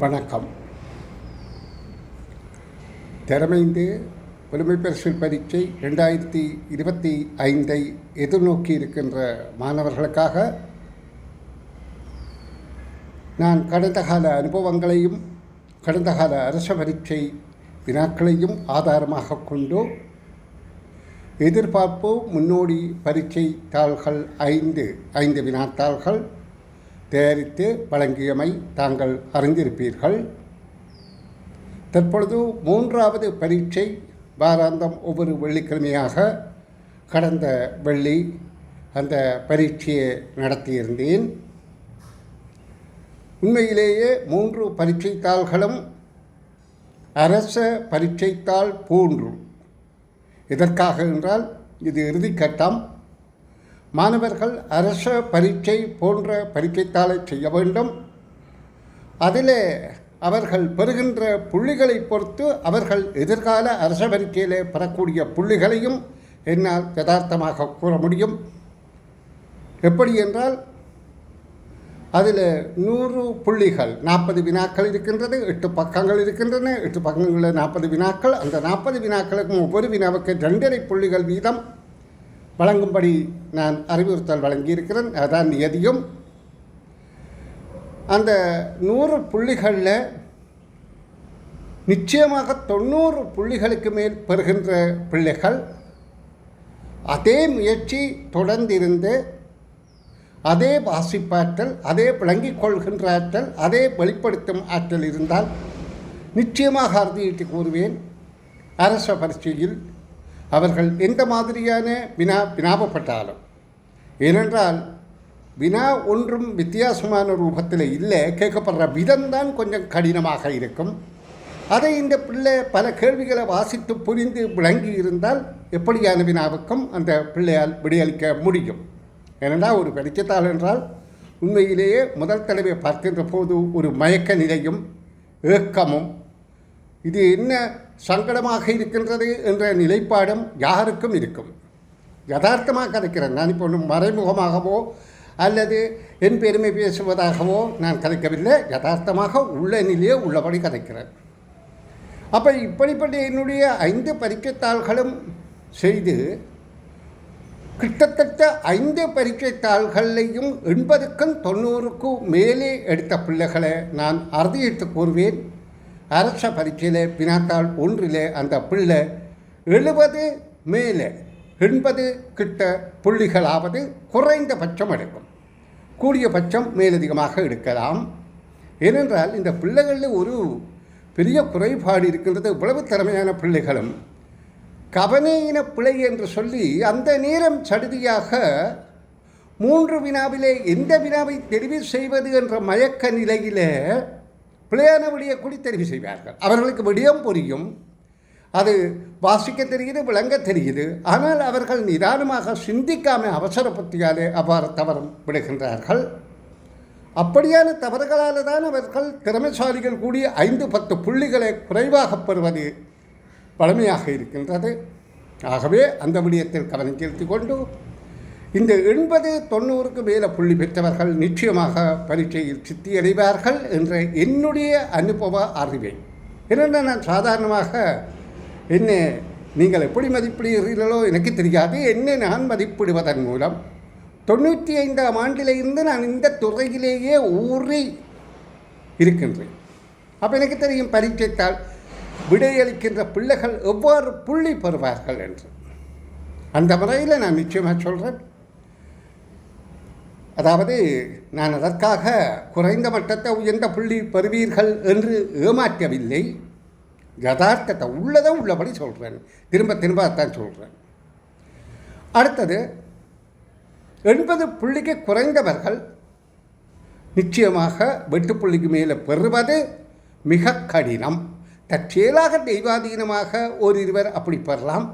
வணக்கம். திறமைந்து புலமைப்பரிசில் பரீட்சை ரெண்டாயிரத்தி இருபத்தி ஐந்தை எதிர்நோக்கி இருக்கின்ற மாணவர்களுக்காக நான் கடந்த கால அனுபவங்களையும் கடந்த கால அரச பரீட்சை வினாக்களையும் ஆதாரமாக கொண்டு எதிர்பார்ப்பு முன்னோடி பரீட்சை தாள்கள் ஐந்து ஐந்து வினாத்தாள்கள் தயாரித்து வழங்கியமை தாங்கள் அறிந்திருப்பீர்கள். தற்பொழுது மூன்றாவது பரீட்சை வாராந்தம் ஒவ்வொரு வெள்ளிக்கிழமையாக கடந்த வெள்ளி அந்த பரீட்சையை நடத்தியிருந்தேன். உண்மையிலேயே மூன்று பரீட்சைத்தாள்களும் அரச பரீட்சைத்தாள் போன்று. எதற்காக என்றால் இது இறுதிக்கட்டம். மாணவர்கள் அரச பரீட்சை போன்ற பரீட்சைத்தாளை செய்ய வேண்டும். அதில் அவர்கள் பெறுகின்ற புள்ளிகளை பொறுத்து அவர்கள் எதிர்கால அரச பரீட்சையிலே பெறக்கூடிய புள்ளிகளையும் என்னால் யதார்த்தமாக கூற முடியும். எப்படி என்றால் அதில் நூறு புள்ளிகள் நாற்பது வினாக்கள் இருக்கின்றது எட்டு பக்கங்கள் இருக்கின்றன எட்டு பக்கங்களில் நாற்பது வினாக்கள் அந்த நாற்பது வினாக்களுக்கும் ஒவ்வொரு வினாவுக்கு ரெண்டரை புள்ளிகள் வீதம். வழங்கும்படி நான் அறிவுறுத்தல் வழங்கியிருக்கிறேன். அதான் நியதியும். அந்த நூறு புள்ளிகளில் நிச்சயமாக தொண்ணூறு புள்ளிகளுக்கு மேல் பெறுகின்ற பிள்ளைகள் அதே முயற்சி தொடர்ந்திருந்து அதே வாசிப்பாற்றல் அதே விளங்கிக் கொள்கின்ற ஆற்றல் அதே வெளிப்படுத்தும் ஆற்றல் இருந்தால் நிச்சயமாக அறுதியிட்டு கூறுவேன். அரச பரீட்சையில் அவர்கள் எந்த மாதிரியான வினா வினாபப்பட்டாலும் ஏனென்றால் வினா ஒன்றும் வித்தியாசமான ரூபத்தில் இல்லை கேட்கப்படுற விதம்தான் கொஞ்சம் கடினமாக இருக்கும். அதை இந்த பிள்ளை பல கேள்விகளை வாசித்து புரிந்து விளங்கி இருந்தால் எப்படியான வினாவுக்கும் அந்த பிள்ளையால் விடையளிக்க முடியும். ஏனென்றால் ஒரு பரிச்சத்தாள் என்றால் உண்மையிலேயே முதல் தடவை பார்க்கின்ற போது ஒரு மயக்க நிலையும் ஏக்கமும். இது என்ன சங்கடமாக இருக்கின்றது என்ற நிலைப்பாடும் யாருக்கும் இருக்கும். யதார்த்தமாக கதைக்கிறேன். நான் இப்போ ஒன்றும் மறைமுகமாகவோ அல்லது என் பெருமை பேசுவதாகவோ நான் கதைக்கவில்லை. யதார்த்தமாக உள்ள நிலையே உள்ளபடி கதைக்கிறேன். அப்போ இப்படிப்பட்ட என்னுடைய ஐந்து பரீட்சைத்தாள்களும் செய்து கிட்டத்தட்ட ஐந்து பரீட்சைத்தாள்களையும் எண்பதுக்கும் தொண்ணூறுக்கும் மேலே எடுத்த பிள்ளைகளை நான் அறுதியிட்டு கூறுவேன். அரச பரீட்சையில் வினாத்தாள் ஒன்றில் அந்த பிள்ளை எழுபது மேலே எண்பது கிட்ட புள்ளிகளாவது குறைந்தபட்சம் எடுக்கும். கூடிய பட்சம் மேலதிகமாக எடுக்கலாம். ஏனென்றால் இந்த பிள்ளைகளில் ஒரு பெரிய குறைபாடு இருக்கின்றது. இவ்வளவு திறமையான பிள்ளைகளும் கவனையின பிழை என்று சொல்லி அந்த நேரம் சடுதியாக மூன்று வினாவிலே எந்த வினாவை தெரிவு செய்வது என்ற மயக்க நிலையிலே பிள்ளையான வழியை கூடி தெரிவு செய்வார்கள். அவர்களுக்கு விடியம் புரியும். அது வாசிக்க தெரியுது விளங்க தெரியுது. ஆனால் அவர்கள் நிதானமாக சிந்திக்காமல் அவசர புத்தியாலே அவ்வாறு தவறும் விடுகின்றார்கள். அப்படியான தவறுகளால் தான் அவர்கள் திறமைசாலிகள் கூடிய ஐந்து பத்து புள்ளிகளை குறைவாக பெறுவது பழமையாக இருக்கின்றது. ஆகவே அந்த விடயத்தில் கவனம் செலுத்தி கொண்டு இந்த எண்பது தொண்ணூறுக்கு மேலே புள்ளி பெற்றவர்கள் நிச்சயமாக பரீட்சையில் சித்தியடைவார்கள் என்ற என்னுடைய அனுபவ அறிவை. என்னென்ன நான் சாதாரணமாக என்ன நீங்கள் எப்படி மதிப்பிடுகிறீர்களோ எனக்கு தெரியாது. என்னை நான் மதிப்பிடுவதன் மூலம் தொண்ணூற்றி ஐந்தாம் ஆண்டிலிருந்து நான் இந்த துறையிலேயே ஊறி இருக்கின்றேன். அப்போ எனக்கு தெரியும் பரீட்சைத்தால் விடையளிக்கின்ற பிள்ளைகள் எவ்வாறு புள்ளி பெறுவார்கள் என்று. அந்த முறையில் நான் நிச்சயமாக சொல்கிறேன் அதாவது நான் அதற்காக குறைந்த மட்டத்தை உயர்ந்த புள்ளி பெறுவீர்கள் என்று ஏமாற்றவில்லை. யதார்த்தத்தை உள்ளதை உள்ளபடி சொல்கிறேன் திரும்ப திரும்ப அதான் சொல்கிறேன் அடுத்தது எண்பது புள்ளிக்கு குறைந்தவர்கள் நிச்சயமாக வெட்டு புள்ளிக்கு மேலே பெறுவது மிக கடினம். தற்செயலாக தெய்வாதீனமாக ஓரிருவர் அப்படி பெறலாம்.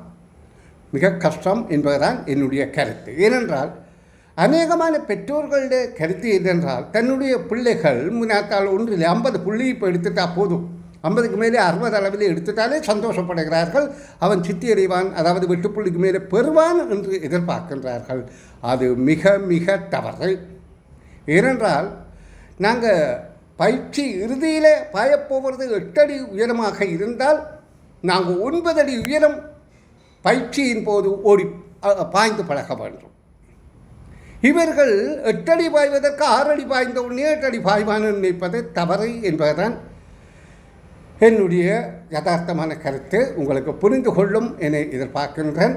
மிக கஷ்டம் என்பதுதான் என்னுடைய கருத்து. ஏனென்றால் அநேகமான பெற்றோர்களுடைய கருத்து என்னென்றால் தன்னுடைய பிள்ளைகள் முன்னாத்தால் ஒன்றில் ஐம்பது புள்ளி இப்போ எடுத்துட்டா போதும். ஐம்பதுக்கு மேலே அறுபது அளவில் எடுத்துட்டாலே சந்தோஷப்படுகிறார்கள். அவன் சித்தி அறிவான் அதாவது வெட்டுப்புள்ளிக்கு மேலே பெறுவான் என்று எதிர்பார்க்கின்றார்கள். அது மிக மிக தவறு. ஏனென்றால் நாங்கள் பயிற்சி இறுதியில் பாயப்போவது எட்டடி உயரமாக இருந்தால் நாங்கள் ஒன்பது அடி உயரம் பயிற்சியின் போது ஓடி பாய்ந்து பழக வேண்டும். இவர்கள் எட்டடி பாய்வதற்கு ஆறடி பாய்ந்த உடனே எட்டடி பாய்வான நினைப்பது தவறு என்பதுதான். என்னுடைய யதார்த்தமான கருத்து. உங்களுக்கு புரிந்து கொள்ளும் என எதிர்பார்க்கின்றேன்.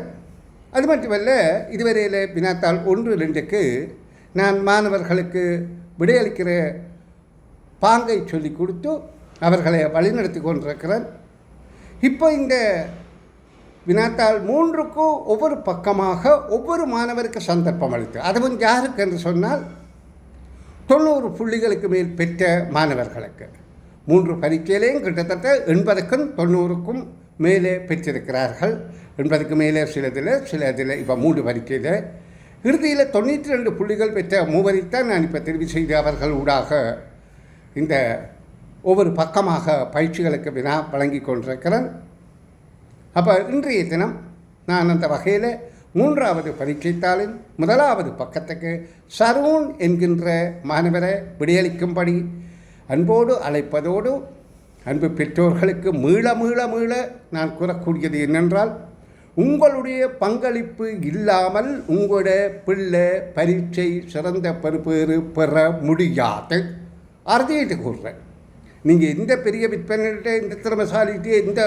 அது மட்டுமல்ல இதுவரையில் வினாத்தாள் ஒன்று ரெண்டுக்கு நான் மாணவர்களுக்கு விடையளிக்கிற பாங்கை சொல்லி கொடுத்து அவர்களை வழிநடத்தி கொண்டிருக்கிறேன். இப்போ இந்த வினாத்தாள் மூன்றுக்கும் ஒவ்வொரு பக்கமாக ஒவ்வொரு மாணவருக்கு சந்தர்ப்பம் அளித்து அதுவும் யாருக்கு என்று சொன்னால் தொண்ணூறு புள்ளிகளுக்கு மேல் பெற்ற மாணவர்களுக்கு. மூன்று பரீட்சையிலேயும் கிட்டத்தட்ட எண்பதுக்கும் தொண்ணூறுக்கும் மேலே பெற்றிருக்கிறார்கள். எண்பதுக்கு மேலே சிலதில் சிலதில் இப்போ மூன்று பரீட்சையில். இறுதியில் தொண்ணூற்றி ரெண்டு புள்ளிகள் பெற்ற மூவரைத்தான் நான் இப்போ தெரிவு செய்து அவர்கள் ஊடாக இந்த ஒவ்வொரு பக்கமாக பயிற்சிகளுக்கு வினா வழங்கி கொண்டிருக்கிறேன். அப்போ இன்றைய தினம் நான் அந்த வகையில் மூன்றாவது பரீட்சைத்தாளின் முதலாவது பக்கத்துக்கு சரூன் என்கின்ற மாணவரை விடையளிக்கும்படி அன்போடு அழைப்பதோடு அன்பு பெற்றோர்களுக்கு மீள மீள மீள நான் கூறக்கூடியது என்னென்றால் உங்களுடைய பங்களிப்பு இல்லாமல் உங்களுடைய பிள்ளை பரீட்சை சிறந்த பெறுபேறு பெற முடியாது. அறுதியிட்டு கூறுறேன். நீங்கள் எந்த பெரிய விற்பனைகிட்ட இந்த திறமைசாலிகிட்டே எந்த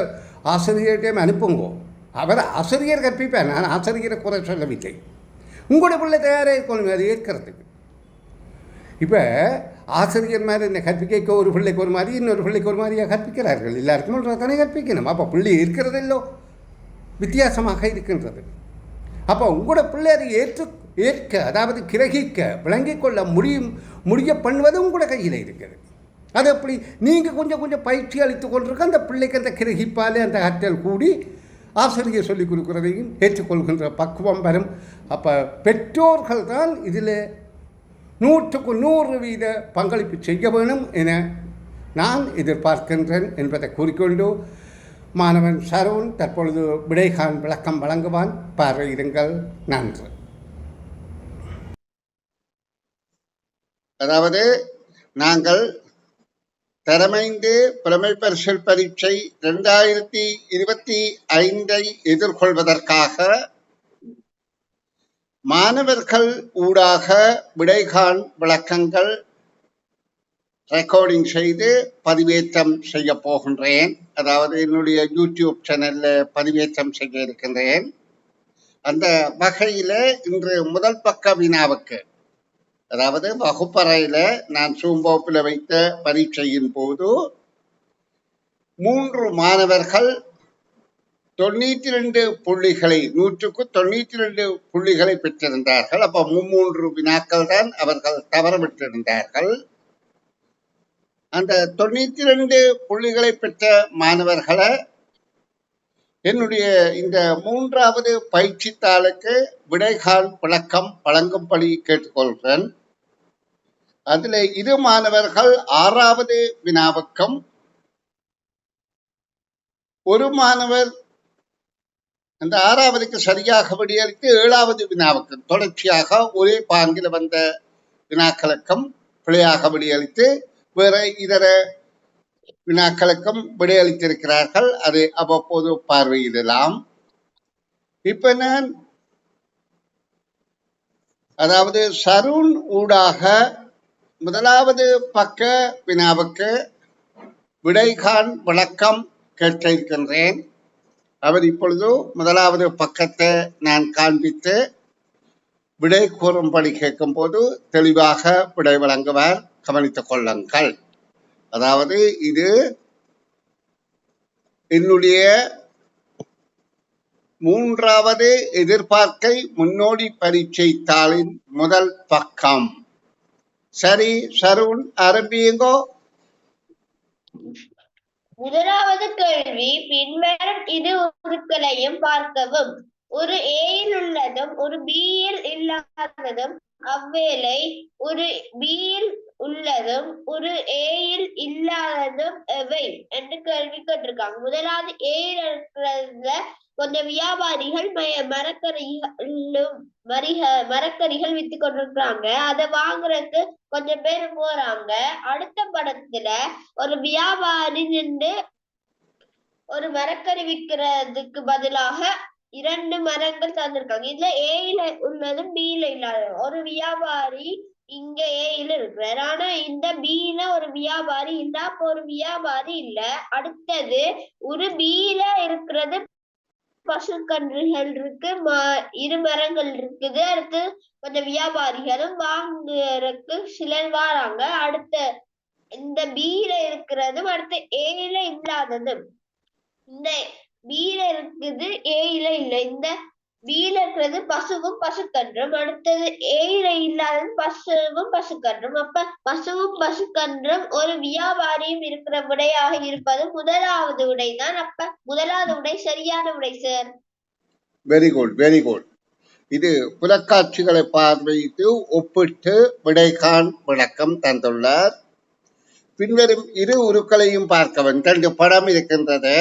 ஆசிரியர்கிட்டையும் அனுப்புங்கோ. அவர் ஆசிரியர் கற்பிப்பேன் நான் ஆசிரியரை குறை சொல்லவில்லை. உங்களுடைய பிள்ளை தயாராக இருக்கணும் அது ஏற்கிறதுக்கு. இப்போ ஆசிரியர் மாதிரி என்ன கற்பிக்க ஒரு பிள்ளைக்கு ஒரு மாதிரி இன்னொரு பிள்ளைக்கு ஒரு மாதிரியாக கற்பிக்கிறார்கள். எல்லாருக்கும் தானே கற்பிக்கணும். அப்போ பிள்ளை இருக்கிறதில்லோ? வித்தியாசமாக இருக்கின்றது. அப்போ உங்களோட பிள்ளை அதை ஏற்று ஏற்க அதாவது கிரகிக்க விளங்கிக் கொள்ள முடியும் முடிய பண்ணுவது உங்களோட கையில் இருக்கிறது. அது அப்படி நீங்கள் கொஞ்சம் கொஞ்சம் பயிற்சி அளித்து கொண்டிருக்க அந்த பிள்ளைக்கு அந்த கிரகிப்பாலே அந்த ஆற்றல் கூடி ஆசிரியர் சொல்லிக் கொடுக்குறதையும் ஏற்றுக்கொள்கின்ற பக்குவம் வரும். அப்போ பெற்றோர்கள் தான் இதில் நூற்றுக்கு நூறு வீத பங்களிப்பு செய்ய வேணும் என நான் எதிர்பார்க்கின்றேன் என்பதை கூறிக்கொண்டு மாணவன் சரவன் தற்பொழுது விடைகான் விளக்கம் வழங்குவான். பார்வையிடுங்கள். நன்று. அதாவது நாங்கள் தரமைந்து பிரமை பரிசல் பரீட்சை இரண்டாயிரத்தி இருபத்தி ஐந்தை எதிர்கொள்வதற்காக மாணவர்கள் ஊடாக விடைகான் விளக்கங்கள் ரெக்கார்டிங் செய்து பதிவேற்றம் செய்ய போகின்றேன். அதாவது என்னுடைய யூடியூப் சேனல்ல பதிவேற்றம் செய்ய இருக்கின்றேன். அந்த வகையில இன்று முதல் பக்க வினாவுக்கு அதாவது வகுப்பறையில நான் சூம்போப்பில் வைத்த பரீட்சையின் போது மூன்று மாணவர்கள் தொண்ணூத்தி ரெண்டு புள்ளிகளை நூற்றுக்கு தொண்ணூத்தி ரெண்டு புள்ளிகளை பெற்றிருந்தார்கள். அப்ப மும்மூன்று வினாக்கள் தான் அவர்கள் தவறவிட்டிருந்தார்கள். அந்த தொண்ணூத்தி ரெண்டு புள்ளிகளை பெற்ற மாணவர்களை என்னுடைய இந்த மூன்றாவது பயிற்சித்தாளுக்கு விடைகால் விளக்கம் வழங்கும்படி கேட்டுக்கொள்கிறேன். அதுல இரு மாணவர்கள் ஆறாவது வினாவுக்கும் ஒரு மாணவர் அந்த ஆறாவதுக்கு சரியாக விடையளித்து ஏழாவது வினாவுக்கும் தொடர்ச்சியாக ஒரே பாங்கில வந்த வினாக்களுக்கும் பிழையாக விடையளித்து வேற இதர வினாக்களுக்கும் விடையளித்திருக்கிறார்கள். அதை அவ்வப்போது பார்வையிடலாம். இப்ப நான் அதாவது சருண் ஊடாக முதலாவது பக்க வினாவுக்கு விடைகான் விளக்கம் கேட்க இருக்கின்றேன் அவர் இப்பொழுது முதலாவது பக்கத்தை நான் காண்பித்து விடை கூறும்படி கேட்கும் போது தெளிவாக விடை வழங்குவார். கவனித்துக் கொள்ளுங்கள். அதாவது இது என்னுடைய மூன்றாவது எதிர்பார்க்கை முன்னோடி பரீட்சை தாளின் முதல் பக்கம். சரி சருண் ஆரம்பியுங்கோ முதலாவது கேள்வி பின்வரும் இரு உருக்களையும் பார்க்கவும். ஒரு ஏயில் உள்ளதும் ஒரு பியில் இல்லாததும் அவ்வேளை ஒரு பியில் உள்ளதும் ஒரு ஏயில் இல்லாததும் எவை? என்று கேள்வி கேட்டிருக்காங்க. முதலாவது ஏயில் இருக்கிறதுல கொஞ்சம் வியாபாரிகள் ம- மரக்கறிகளும் மரிக மரக்கறிகள் வித்து கொண்டிருக்கிறாங்க. அதை வாங்குறதுக்கு கொஞ்சம் பேர் போறாங்க. அடுத்த படத்துல ஒரு வியாபாரி நின்று ஒரு மரக்கறி விக்கிறதுக்கு பதிலாக இரண்டு மரங்கள் தந்திருக்காங்க. இதுல ஏயில உள்ளதும் பியில இல்லாத ஒரு வியாபாரி இங்க ஏயில இருக்கிறார். ஆனா இந்த பியில ஒரு வியாபாரி இல்ல அப்ப ஒரு வியாபாரி இல்ல. அடுத்தது ஒரு பியில இருக்கிறது பசுக்கன்றுகள் இருக்கு ம- இரு மரங்கள் இருக்குது. அடுத்து கொஞ்சம் வியாபாரிகளும் வாங்குறதுக்கு சிலர் வாராங்க. அடுத்த இந்த பீல இருக்கிறதும் அடுத்து ஏல இல்லாததும். இந்த பீல இருக்குது ஏயில இல்ல. இந்த பீல இருக்கிறது பசுவும் பசுக்கன்றும். அடுத்தது ஏயில இல்லாதது பசுவும் பசுக்கன்றும். அப்ப பசுவும் பசுக்கன்றும் ஒரு வியாபாரியும் இருக்கிற உடையாக இருப்பது முதலாவது உடைதான் அப்ப முதலாவது உடை சரியான உடை sir very good very good இது புலக்காட்சிகளை பார்வையிட்டு ஒப்பிட்டு விடைகான் விளக்கம் தந்துள்ளார். பின்வரும் இரு உருக்களையும் பார்க்கவன் ரெண்டு படம் இருக்கின்றது.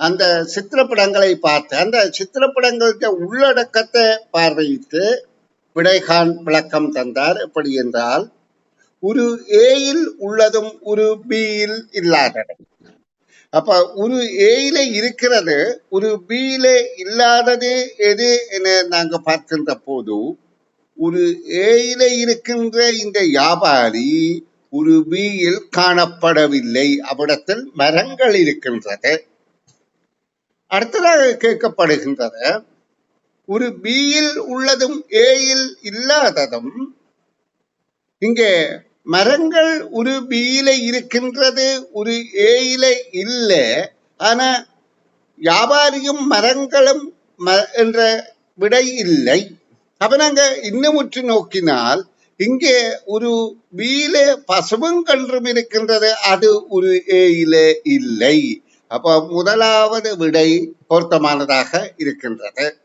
அந்த சித்திரப்படங்களை பார்த்து அந்த சித்திரப்படங்களுடைய உள்ளடக்கத்தை பார்வையிட்டு விடைகான் விளக்கம் தந்தார். எப்படி என்றால் ஒரு ஏயில் உள்ளதும் ஒரு பியில் இல்லாததும் அப்ப ஒரு ஏயில இருக்கிறது ஒரு பியில இல்லாதது எது என நாங்க பார்க்கின்ற போது ஒரு ஏயில இருக்கின்ற இந்த வியாபாரி ஒரு பியில் காணப்படவில்லை. அவ்விடத்தில் மரங்கள் இருக்கின்றது. அடுத்ததாக கேட்கப்படுகின்றது ஒரு பியில் உள்ளதும் ஏயில் இல்லாததும் இங்கே மரங்கள் ஒரு பியில இருக்கின்றது ஒரு ஏயில இல்லை. ஆனா வியாபாரியும் மரங்களும் ம- என்ற விடை இல்லை. அப்ப நாங்க இன்னும் உற்று நோக்கினால் இங்கே ஒரு வீல பசுவும் கன்றும் இருக்கின்றது அது ஒரு ஏயில இல்லை. அப்போ முதலாவது விடை பொருத்தமானதாக இருக்கின்றது.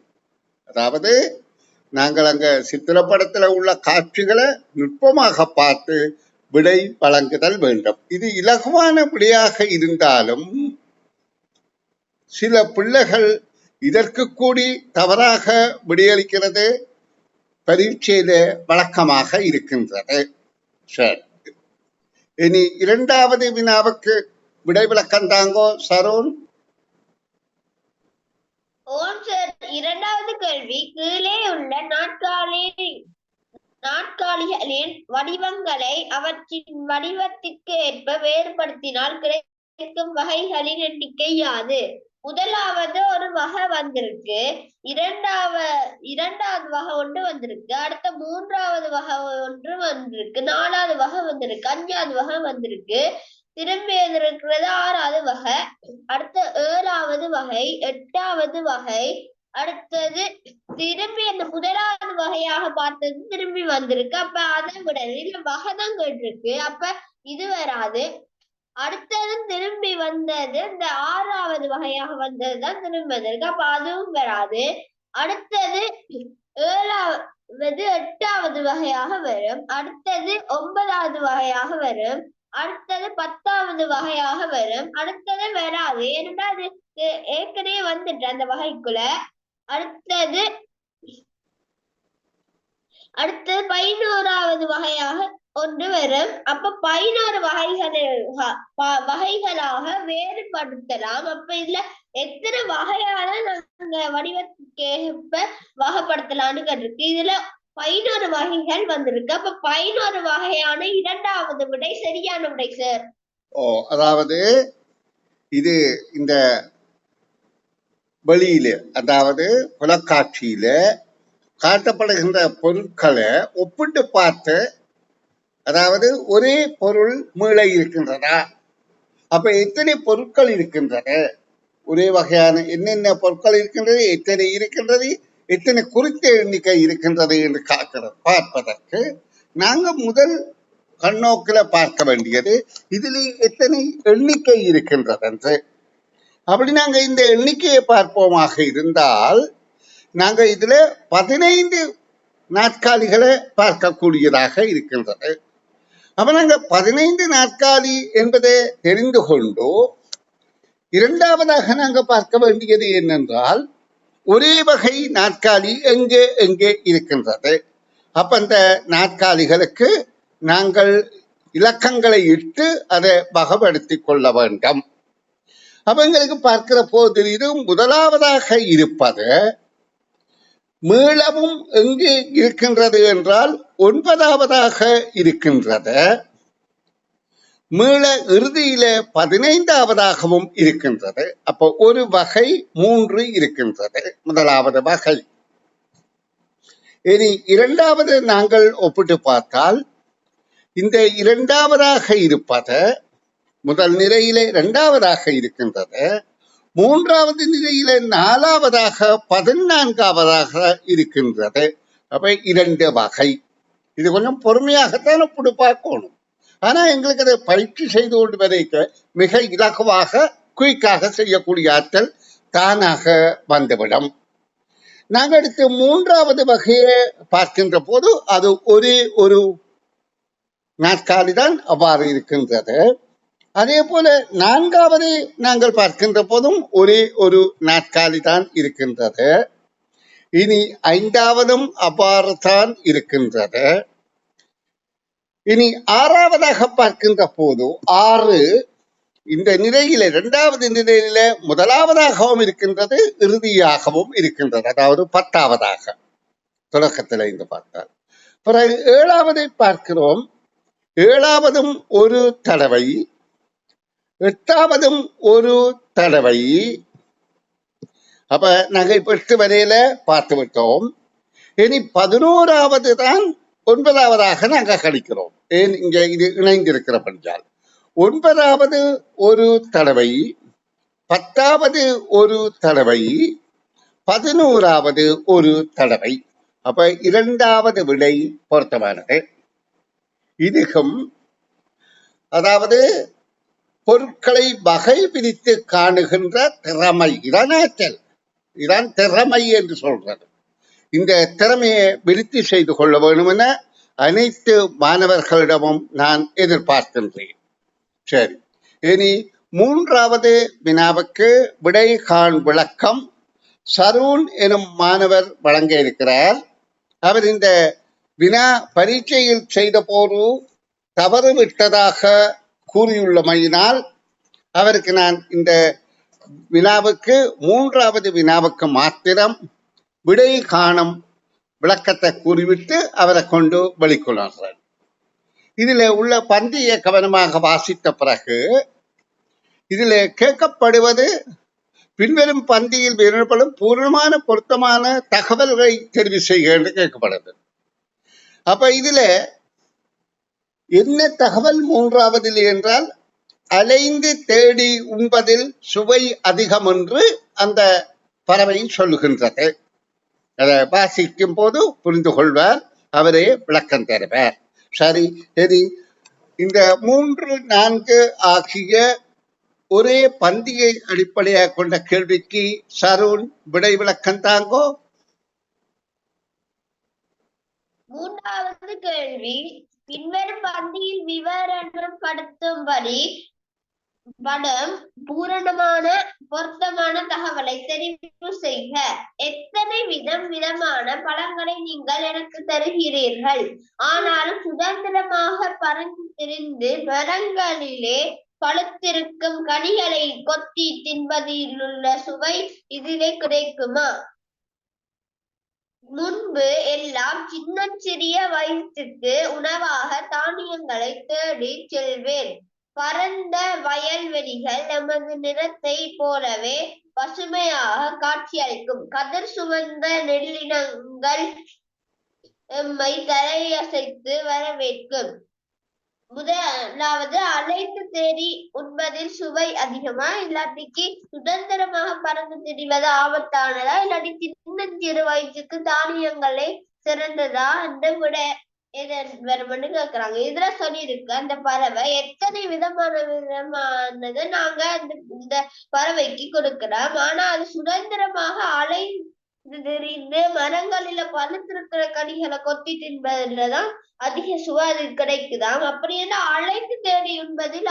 அதாவது நாங்கள் அங்க சித்திரப்படத்தில் உள்ள காட்சிகளை நுட்பமாக பார்த்து விடை வழங்குதல் வேண்டும். இது இலகுவான விடையாக இருந்தாலும் சில பிள்ளைகள் இதற்கு கூடி தவறாக விடையளிக்கிறது பரீட்சையில வழக்கமாக இருக்கின்றது. சரி. இனி இரண்டாவது வினாவுக்கு விடை விளக்கம் தாங்கோ சரூன். ஓம் சார் இரண்டாவது கேள்வி. கீழே உள்ள நாட்காலி நாட்காலிகளின் வடிவங்களை அவற்றின் வடிவத்திற்கு ஏற்ப வேறுபடுத்தினால் கிடைக்கும் வகைகளின் எண்ணிக்கை யாது? முதலாவது ஒரு வகை வந்திருக்கு. இரண்டாவது இரண்டாவது வகை ஒன்று வந்திருக்கு. அடுத்த மூன்றாவது வகை ஒன்று வந்திருக்கு. நாலாவது வகை வந்திருக்கு. அஞ்சாவது வகை வந்திருக்கு. திரும்பி இருக்கிறது ஆறாவது வகை. அடுத்த ஏழாவது வகை எட்டாவது வகை அடுத்தது திரும்பி அந்த முதலாவது வகையாக பார்த்தது திரும்பி வந்திருக்கு. அப்ப அதை விட இல்ல வகை தான் கேட்டிருக்கு அப்ப இது வராது. அடுத்தது திரும்பி வந்தது இந்த ஆறாவது வகையாக வந்ததுதான் திரும்பி வந்திருக்கு. அப்ப அதுவும் வராது. அடுத்தது ஏழாவது எட்டாவது வகையாக வரும். அடுத்தது ஒன்பதாவது வகையாக வரும். அடுத்தது பத்தாவது வகையாக வரும். அடுத்தது வராது. ஏன்னா அது ஏற்கனவே வந்துட்டு அந்த வகைக்குள்ள. அடுத்தது அடுத்தது பதினோராவது வகையாக ஒன்று வரும். அப்ப பதினோரு வகைகள் வகைகளாக வேறுபடுத்தலாம். அப்ப இதுல எத்தனை வகையான நாங்க வடிவத்துக்கேற்ப வகைப்படுத்தலாம்னு கேட்டிருக்கு. இதுல பதினோரு வகைகள் வந்திருக்கு. அப்ப பதினோரு வகையான இரண்டாவது விடை சரியான விடை சார் ஓ அதாவது இது இந்த வெளியில அதாவது புலக்காட்சியில காட்டப்படுகின்ற பொருட்களை ஒப்பிட்டு பார்த்து அதாவது ஒரே பொருள் மீளை இருக்கின்றதா? அப்ப எத்தனை பொருட்கள் இருக்கின்றன? ஒரே வகையான என்னென்ன பொருட்கள் இருக்கின்றது எத்தனை இருக்கின்றது? எத்தனை குறித்த எண்ணிக்கை இருக்கின்றது என்று காக்கிறது பார்ப்பதற்கு நாங்க முதல் கண்ணோக்கில பார்க்க வேண்டியது இதில் எத்தனை எண்ணிக்கை இருக்கின்றது என்று அப்படி நாங்க இந்த எண்ணிக்கையை பார்ப்போமாக இருந்தால் நாங்க இதுல பதினைந்து நாற்காலிகளை பார்க்கக்கூடியதாக இருக்கின்றது. அப்ப நாங்க பதினைந்து நாற்காலி என்பதை தெரிந்து கொண்டு இரண்டாவதாக நாங்க பார்க்க வேண்டியது என்னென்றால் ஒரே வகை நாற்காலி எங்கே எங்கே இருக்கின்றது? அப்ப அந்த நாற்காலிகளுக்கு நாங்கள் இலக்கங்களை இட்டு அதை வகப்படுத்திக் கொள்ள வேண்டும். அவங்களுக்கு பார்க்கிற போது இது முதலாவதாக இருப்பது மீளவும் எங்கே இருக்கின்றது என்றால் ஒன்பதாவதாக இருக்கின்றது. மீள இறுதியில பதினைந்தாவதாகவும் இருக்கின்றது. அப்போ ஒரு வகை மூன்று இருக்கின்றது. முதலாவது வகை. இனி இரண்டாவது நாங்கள் ஒப்பிட்டு பார்த்தால் இந்த இரண்டாவதாக இருப்பது முதல் நிலையிலே இரண்டாவதாக இருக்கின்றது. மூன்றாவது நிலையில நாலாவதாக பதினான்காவதாக இருக்கின்றது. அப்ப இரண்டு வகை. இது கொஞ்சம் பொறுமையாகத்தான் ஒப்பிட்டு பார்க்கணும். ஆனா எங்களுக்கு அதை பயிற்சி செய்து கொண்டு வரைக்க மிக இலகுவாக குயிக்காக செய்யக்கூடிய ஆற்றல் தானாக வந்துவிடும். நாங்கள் அடுத்து மூன்றாவது வகையை பார்க்கின்ற போது அது ஒரே ஒரு நாற்காலி தான் அவ்வாறு இருக்கின்றது. அதே போல நான்காவது நாங்கள் பார்க்கின்ற போதும் ஒரே ஒரு நாற்காலி தான் இருக்கின்றது. இனி ஐந்தாவதும் அவ்வாறு தான் இருக்கின்றது. இனி ஆறாவதாக பார்க்கின்ற போது ஆறு இந்த நிலையில இரண்டாவது நிலையில முதலாவதாகவும் இருக்கின்றது இறுதியாகவும் இருக்கின்றது. அதாவது பத்தாவதாக தொடக்கத்தில் இருந்து பார்த்தால். பிறகு ஏழாவதை பார்க்கிறோம். ஏழாவதும் ஒரு தடவை எட்டாவதும் ஒரு தடவை. அப்ப நாங்கள் இப்ப எட்டு வரையில பார்த்து விட்டோம். இனி பதினோராவது தான் ஒன்பதாவதாக நாங்க கழிக்கிறோம் ஏன் இங்க இது இணைந்திருக்கிற பஞ்சால்? ஒன்பதாவது ஒரு தடவை பத்தாவது ஒரு தடவை பதினோராவது ஒரு தடவை. அப்ப இரண்டாவது விடை பொருத்தமானது. இதுகும் அதாவது பொருட்களை வகை பிரித்து காணுகின்ற திறமை இதான் ஆற்றல். இதான் திறமை என்று சொல்றது. இந்த திறமையை விருத்தி செய்து கொள்ள வேண்டும் என அனைத்து மாணவர்களிடமும் நான் எதிர்பார்க்கின்றேன். சரி இனி மூன்றாவது வினாவுக்கு விடை காண் விளக்கம் சரூன் எனும் மாணவர் வழங்க இருக்கிறார். அவர் இந்த வினா பரீட்சையில் செய்த போது தவறு விட்டதாக கூறியுள்ளமையினால் அவருக்கு நான் இந்த வினாவுக்கு மூன்றாவது வினாவுக்கு மாத்திரம் விடை காணும் விளக்கத்தை கூறிவிட்டு அவரை கொண்டு வெளிக்கொள்கிறார் இதில் உள்ள பந்தியை கவனமாக வாசித்த பிறகு இதில் கேட்கப்படுவது பின்வரும் பந்தியில் விரும்பப்படும் பூர்ணமான பொருத்தமான தகவல்களை தெரிவு செய்கிறது என்று கேட்கப்படுது. அப்ப இதுல என்ன தகவல் மூன்றாவதில் என்றால் அலைந்து தேடி உண்பதில் சுவை அதிகம் என்று அந்த பறவை சொல்லுகின்றது. அதை வாசிக்கும் போது புரிந்து கொள்வார் அவரே விளக்கம் தருவார். சரி சரி. இந்த மூன்று நான்கு ஆகிய ஒரே பந்தியை அடிப்படையாக கொண்ட கேள்விக்கு சருண் விடை விளக்கம் தாங்கோ? மூன்றாவது கேள்வி பின்வரும் பந்தியில் விவரணம் படுத்தும்படி படம் பூரணமான பொருத்தமான தகவலை தெரிவு செய்க. எத்தனை விதம் விதமான பழங்களை நீங்கள் எனக்கு தருகிறீர்கள்? ஆனாலும் சுதந்திரமாக பறந்து திரிந்து மரங்களிலே பழுத்திருக்கும் கனிகளை கொத்தி தின்பதிலுள்ள சுவை இதிலே கிடைக்குமா? முன்பு எல்லாம் சின்னச்சிறிய வயிற்றுக்கு உணவாக தானியங்களை தேடி செல்வேன். பரந்த வயல்வெளிகள் நமது நிறத்தை போலவே பசுமையாக காட்சியளிக்கும். கதிர் சுமந்த நெல்லினங்கள் எம்மை தலையசைத்து வரவேற்கும். முதலாவது அலைந்து தேடி உண்பதில் சுவை அதிகமா? இல்லாட்டிக்கு சுதந்திரமாக பறந்து திரிவது ஆபத்தானதா? இல்லாட்டி சின்னஞ்சிறு வயசுக்கு தானியங்களே சிறந்ததா? அந்த விட எது வரும்னு கேக்குறாங்க. இதுல சொல்லியிருக்கு அந்த பறவை எத்தனை விதமான விதமானது நாங்க அந்த இந்த பறவைக்கு கொடுக்கிறோம். ஆனா அது சுதந்திரமாக அலை தெரிந்து மரங்களில பழுத்திருக்கிற கனிகளை கொத்தி தின்பதுலதான் அதிக சுவை அது கிடைக்குதாம் அப்படி என்ன அழைத்து தேடி உண்பதில்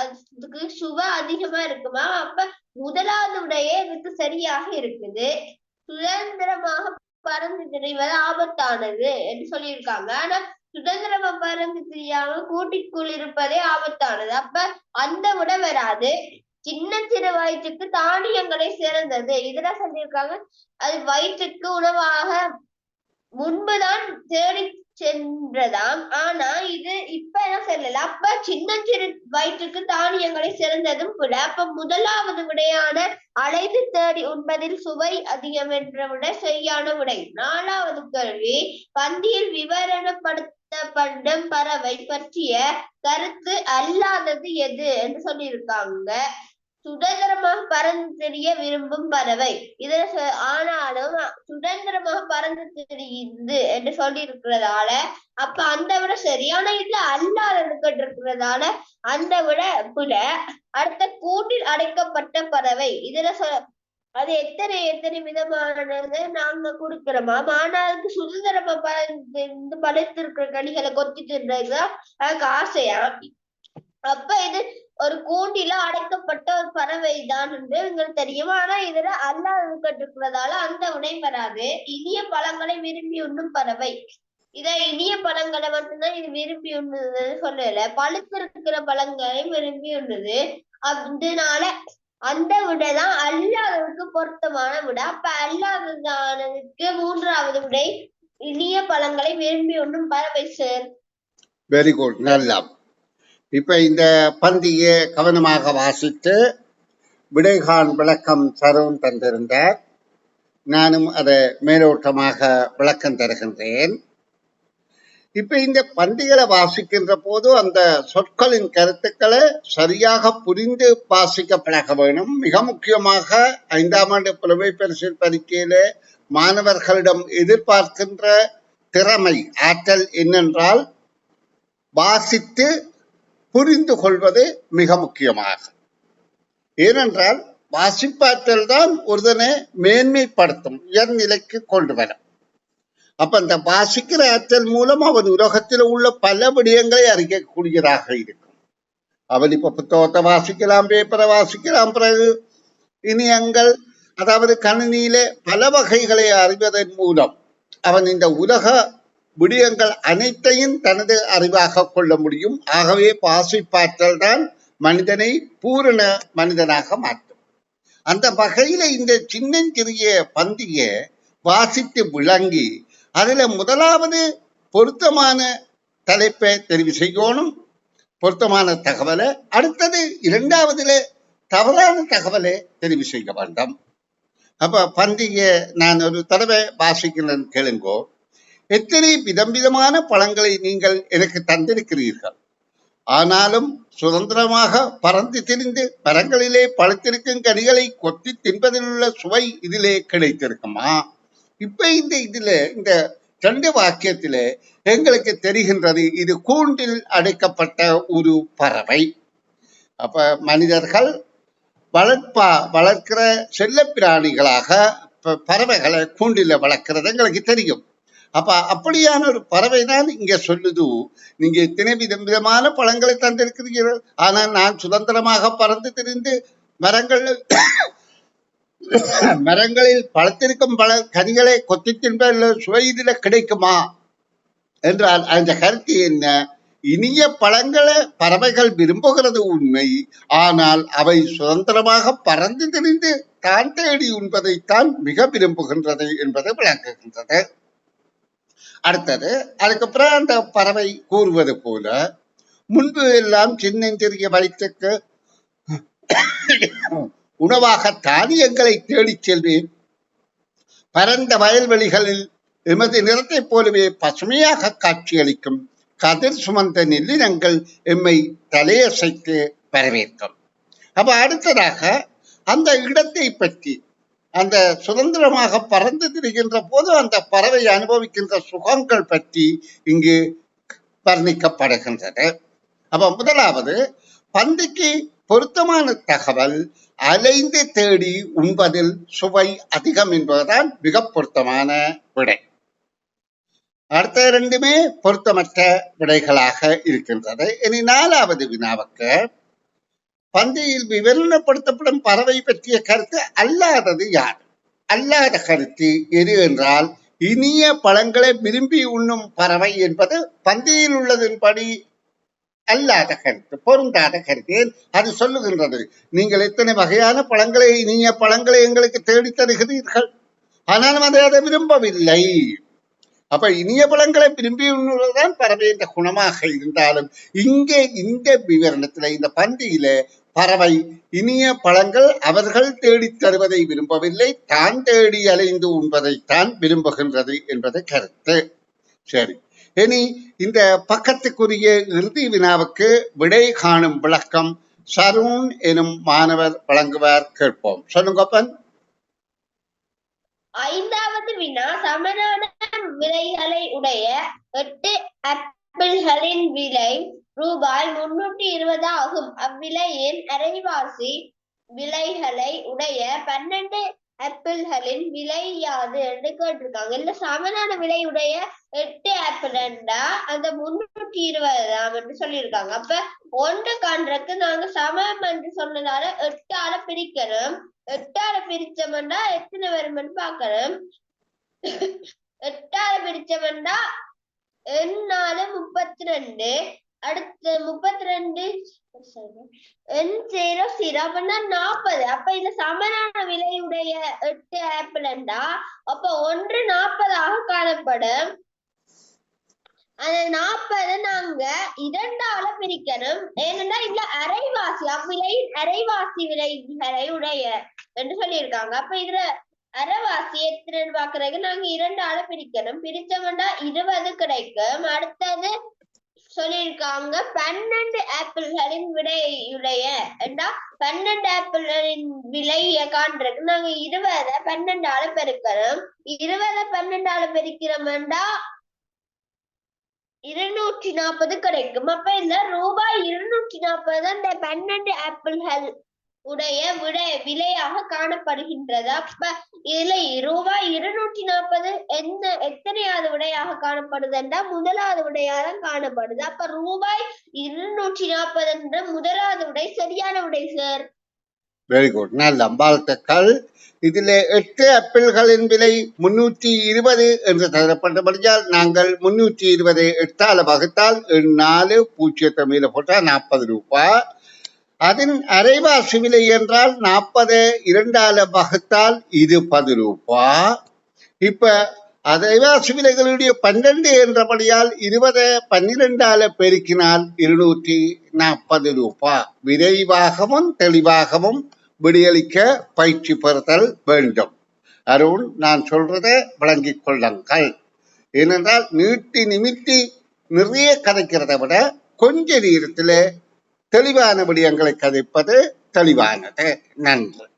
அதுக்கு சுவை அதிகமா இருக்குமா அப்ப முதலாவது உடைய இதுக்கு சரியாக இருக்குது. சுதந்திரமாக பறந்து திரிவது ஆபத்தானது என்று சொல்லியிருக்காங்க. ஆனா சுதந்திரமா பறந்து திரியாம கூட்டிக்குள் இருப்பதே ஆபத்தானது. அப்ப அந்த விட வராது. சின்ன சிறு வயிற்றுக்கு தானியங்களே சிறந்தது இதுல சொல்லியிருக்காங்க அது வயிற்றுக்கு உணவாக முன்புதான் தேடி சென்றதாம். ஆனா இது இப்ப என்ன சொல்லல அப்ப சின்ன சிறு வயிற்றுக்கு தானியங்களை சிறந்ததும் கூட அப்ப முதலாவது விடையான அழைத்து தேடி உண்பதில் சுவை அதிகம் என்ற விட சரியான விடை நாலாவது கேள்வி பந்தியில் விவரணப்படுத்தப்படும் பறவை பற்றிய கருத்து அல்லாதது எது என்று சொல்லியிருக்காங்க. சுதந்திரமாக பறந்து தெரிய விரும்பும் பறவை. இதுல ஆனாலும் சுதந்திரமாக பறந்து தெரியுது என்று சொல்லி இருக்கிறதால அப்ப அந்த விட சரியான ஆனா இதுல அல்லாதது இருக்கிறதால அந்த விட புல அடுத்த கூட்டில் அடைக்கப்பட்ட பறவை. இதுல அது எத்தனை எத்தனை விதமானது நாங்க கொடுக்கிறோமா? ஆனா அதுக்கு சுதந்திரமா பறந்து படைத்திருக்கிற கனிகளை கொத்தி தின்றதுதான் அதுக்கு ஆசையா? அப்ப இது ஒரு கூண்டில அடைக்கப்பட்ட ஒரு பறவை தான் என்று எங்களுக்கு தெரியும். ஆனா இதுல அல்லாஹ் இருக்கிறதால அந்த உணை வராது. இனிய பழங்களை விரும்பி உண்ணும் பறவை. இத இனிய பழங்களை மட்டும்தான் இது விரும்பி உண்ணுது சொல்லல. பழுத்திருக்கிற பழங்களை விரும்பி உண்ணுது. அதனால அந்த விடைதான் அல்லாததுக்கு பொருத்தமான விடை. அப்ப அல்லாததானதுக்கு மூன்றாவது விடை இனிய பழங்களை விரும்பி உண்ணும் பறவை சார் வெரி குட் நல்லா. இப்ப இந்த பந்தியை கவனமாக வாசித்து விடைகான் விளக்கம் தரும் தந்திருந்தார். நானும் அதை மேலோட்டமாக விளக்கம் தருகின்றேன். இப்ப இந்த பந்திகளை வாசிக்கின்ற போது அந்த சொற்களின் கருத்துக்களை சரியாக புரிந்து வாசிக்க பழக வேணும். மிக முக்கியமாக ஐந்தாம் ஆண்டு புலமை பரிசில் பரீட்சையில மாணவர்களிடம் எதிர்பார்க்கின்ற திறமை ஆற்றல் என்னென்றால் வாசித்து புரிந்து கொள்வது மிக முக்கியமாகும் ஏனென்றால் வாசிப்பாற்றல் தான் ஒருதனை மேன்மைப்படுத்தும் உயர்நிலைக்கு கொண்டு வரும். அப்ப அந்த வாசிக்கிற ஆற்றல் மூலம் அவன் உலகத்தில் உள்ள பல விடயங்களை அறியக்கூடியதாக இருக்கும். அவன் இப்ப புத்தகத்தை வாசிக்கலாம் பேப்பரை வாசிக்கலாம் பிறகு இனியங்கள் அதாவது கணினியிலே பல வகைகளை அறிவதன் மூலம் அவன் இந்த உலக விடயங்கள் அனைத்தையும் தனது அறிவாக கொள்ள முடியும். ஆகவே பாசிப்பாற்றல் தான் மனிதனை பூரண மனிதனாக மாற்றும். அந்த வகையில இந்த சின்னஞ்சிறிய பந்திய வாசித்து விளங்கி அதுல முதலாவது பொருத்தமான தலைப்பை தெரிவு செய்யணும். பொருத்தமான தகவலை அடுத்தது இரண்டாவதுல தவறான தகவலை தெரிவு செய்ய வேண்டும். அப்ப பந்திய நான் ஒரு தடவை வாசிக்கிறேன் கேளுங்கோ. எத்தனை விதம் விதமான பழங்களை நீங்கள் எனக்கு தந்திருக்கிறீர்கள்? ஆனாலும் சுதந்திரமாக பறந்து திரிந்து மரங்களிலே பழுத்திருக்கும் கனிகளை கொத்தி தின்பதிலுள்ள சுவை இதிலே கிடைத்திருக்குமா? இப்ப இந்த இதுல இந்த ரெண்டு வாக்கியத்தில எங்களுக்கு தெரிகின்றது இது கூண்டில் அடைக்கப்பட்ட ஒரு பறவை. அப்ப மனிதர்கள் வளர்ப்பா வளர்க்கிற செல்ல பிராணிகளாக பறவைகளை கூண்டில வளர்க்கிறது எங்களுக்கு தெரியும். அப்ப அப்படியான ஒரு பறவை தான் இங்க சொல்லுது. நீங்க இத்தனை விதம் விதமான பழங்களை தந்திருக்கிறீர்கள். ஆனால் நான் சுதந்திரமாக பறந்து திரிந்து மரங்கள் மரங்களில் பழத்திருக்கும் பழ கனிகளை கொத்தி தின்பதில் சுவையில கிடைக்குமா? என்றால் அந்த கருத்து என்ன? இனிய பழங்களை பறவைகள் விரும்புகிறது உண்மை. ஆனால் அவை சுதந்திரமாக பறந்து திரிந்து தான் தேடி உண்பதைத்தான் மிக விரும்புகின்றது என்பதை விளக்குகின்றது. அடுத்தது அதுக்கப்புறம் அந்த பறவை கூறுவது போல முன்பு எல்லாம் சின்னஞ்சிறிய வயிற்றுக்கு உணவாக தானியங்களை தேடிச் செல்வேன். பரந்த வயல்வெளிகளில் எமது நிறத்தைப் போலவே பசுமையாக காட்சியளிக்கும் கதிர் சுமந்த நெல்லினங்கள் எம்மை தலையசைத்து வரவேற்கும். அப்ப அடுத்ததாக அந்த இடத்தை பற்றி அந்த சுதந்திரமாக பறந்து திரிகின்ற போது அந்த பறவை அனுபவிக்கின்ற சுகங்கள் பற்றி இங்கு வர்ணிக்கப்படுகின்றது. அப்ப முதலாவது பந்திக்கு பொருத்தமான தகவல் அலைந்து தேடி உண்பதில் சுவை அதிகம் என்பதுதான் மிக பொருத்தமான விடை. அடுத்த இரண்டுமே பொருத்தமற்ற விடைகளாக இருக்கின்றது. இனி நாலாவது வினாவுக்கு பந்தியில் விவரணப்படுத்தப்படும் பறவை பற்றிய கருத்து அல்லாதது யார்? அல்லாத கருத்து எது என்றால் இனிய பழங்களை விரும்பி உண்ணும் பறவை என்பது பந்தியில் உள்ளதன்படி அல்லாத கருத்து பொருந்தாத கருத்து. ஏன்? அது சொல்லுகின்றது நீங்கள் எத்தனை வகையான பழங்களை இனிய பழங்களை எங்களுக்கு தேடித் தருகிறீர்கள்? ஆனாலும் அதை அதை விரும்பவில்லை. அப்ப இனிய பழங்களை விரும்பி உண்ணுவதுதான் பறவை என்ற குணமாக இருந்தாலும் இங்கே இந்த விவரணத்துல இந்த பந்தியில பறவை இனிய பழங்கள் அவர்கள் தேடித் தருவதை விரும்பவில்லை தான் தேடி அலைந்து உண்பதைத்தான் விரும்புகின்றது என்பது கருத்து சரி இனி இந்த பக்கத்துக்குரிய இறுதி வினாவுக்கு விடை காணும் விளக்கம் சருண் எனும் மாணவர் வழங்குவார் கேட்போம் சொல்லுங்கப்பன் ஐந்தாவது வினா சமனான விலைகளை உடைய எட்டு ஆப்பிள்களின் விலை ரூபாய் முன்னூற்றி இருபது ஆகும். அவ்விலையின் அரைவாசி விலைகளை உடைய பன்னெண்டு ஆப்பிள்களின் விலை யாது என்று கேட்டிருக்காங்க. இல்ல சமனான விலை உடைய எட்டு ஆப்பிள்டா அந்த முன்னூற்றி இருபதாம் என்று சொல்லியிருக்காங்க. அப்ப ஒன்று காண்றதுக்கு நாங்க சமம் என்று சொன்னதால எட்டால பிரிக்கணும். எட்டால பிரிச்சோம்னா எத்தனை வரும்னு பாக்கணும் எட்டால பிரிச்சோம்னா எண்ணாலு முப்பத்தி ரெண்டு அடுத்து முப்பத்தி ரெண்டு எண் ஜீரோ ஜீரோ அப்படின்னா நாற்பது அப்ப இந்த சமனான விலையுடைய எட்டு ஆப்பிள்ண்டா அப்ப ஒன்று நாற்பதாக காணப்படும். அந்த நாற்பது நாங்க இரண்டால பிரிக்கணும். ஏனென்றா இதுல அரைவாசி அவ்விலையின் அரைவாசி விலை உடைய என்று சொல்லியிருக்காங்க. அப்ப இதுல அரைவாசி எத்தனைன்னு பாக்குறதுக்கு நாங்க இரண்டு இரண்டால பிரிக்கணும். பிரிச்சோம்னா இருபது கிடைக்கும். அடுத்தது சொல்லியிருக்காங்க பன்னெண்டு ஆப்பிள்களின் விலையுடைய என்றா பன்னெண்டு ஆப்பிள்களின் விலைய காண்றதுக்கு நாங்க இருபத பன்னெண்டு பன்னெண்டால பெருக்கணும். இருபத பன்னெண்டால பெருக்கிறோம்டா இருநூற்றி நாற்பது கிடைக்கும். அப்ப இந்த ரூபாய் இருநூற்றி நாற்பது அந்த பன்னெண்டு ஆப்பிள்கள் உடைய விட விலையாக காணப்படுகின்றது? அப்ப இதுல ரூபாய் இருநூற்றி நாற்பது எந்த எத்தனையாவது விடையாக காணப்படுதுன்றா முதலாவது விடையாக காணப்படுது. அப்ப ரூபாய் இருநூற்றி நாற்பது என்ற முதலாவது விடை சரியான விடை சார் வெரி குட் நல்ல வாழ்த்துக்கள் இதில் எட்டு ஆப்பிள்களின் விலை முன்னூற்றி இருபது என்று தரப்பட்டபடியால் நாங்கள் முன்னூற்றி இருபது எட்டால வகுத்தால் நாலு பூஜ்ஜியத்தை மேல போட்டால் நாற்பது ரூபாய் அதன் அரைவாசி விலை என்றால் நாற்பது இரண்டால வகுத்தால் இருபது ரூபா இப்ப அரைவாசி விலைகளுடைய பன்னெண்டு என்றபடியால் இருபது பன்னிரெண்டால பெருக்கினால் இருநூற்றி நாற்பது ரூபா. விரைவாகவும் தெளிவாகவும் விடியளிக்க பயிற்சி பெறுதல் வேண்டும். அருண் நான் சொல்றதை விளங்கிக் கொள்ளுங்கள். ஏனென்றால் நீட்டி நிமித்தி நிறைய கதைக்கிறதை விட கொஞ்ச நேரத்தில் தெளிவான விடயங்களை கதைப்பது தெளிவானது. நன்று.